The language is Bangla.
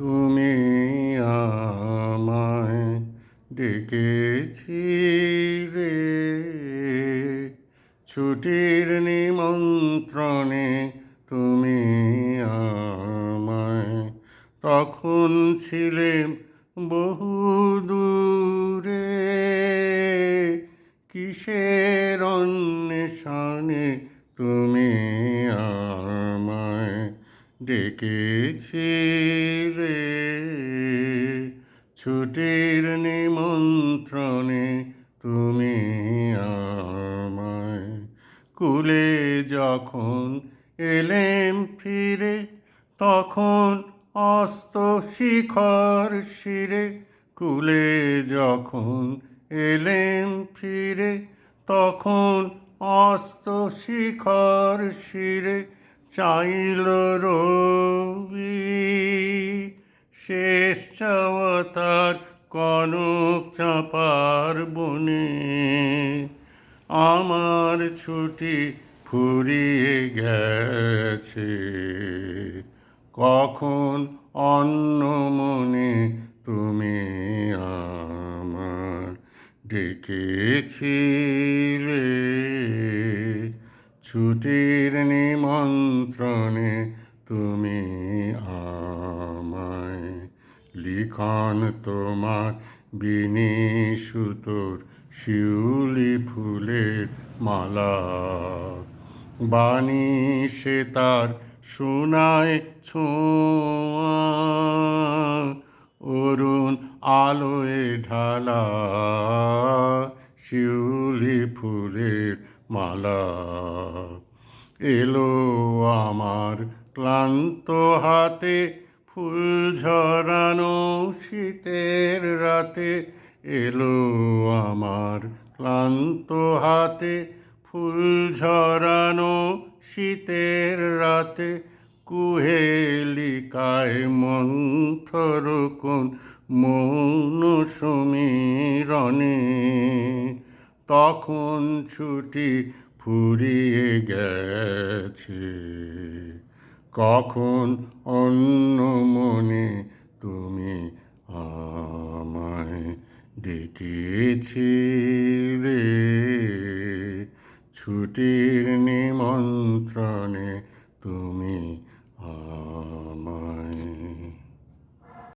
তুমি আমায় ডেকেছিলে। ছুটির নিমন্ত্রণে তুমি আমায় তখন ছিলে বহু দূরে। কিসের অন্বেষণে তুমি ডেকেছিলে ছুটির নিমন্ত্রণে তুমি আমায়। কুলে যখন এলেম ফিরে, তখন অস্ত শিখর শিরে, কুলে যখন এলেম ফিরে, তখন অস্ত শিখর শিরে চাইল রবি শেষ চাওয়াতার কনক চাপার বনে। আমার ছুটি ফুরিয়ে গেছে, কখন অন্য মনে তুমি আমার ডেকেছিলে ছুটির নিমন্ত্রণে তুমি আমায় লিখন তোমার বিনি সুতোর শিউলি ফুলের মালা। বাণী সে তার সোনায় ছোঁয়া, অরুণ আলোয় ঢালা শিউলি ফুলের মালা। এলো আমার ক্লান্ত হাতে ফুল ঝরানো শীতের রাতে। এলো আমার ক্লান্ত হাতে ফুল ঝরানো শীতের রাতে। কুহেলিকায় মন্থর কোন মৌন সমীরণে। তখন ছুটি ফুরিয়ে গেছে। কখন অন্য মনে তুমি আমায় ডেকেছিলে? ছুটির নিমন্ত্রণে তুমি আমায়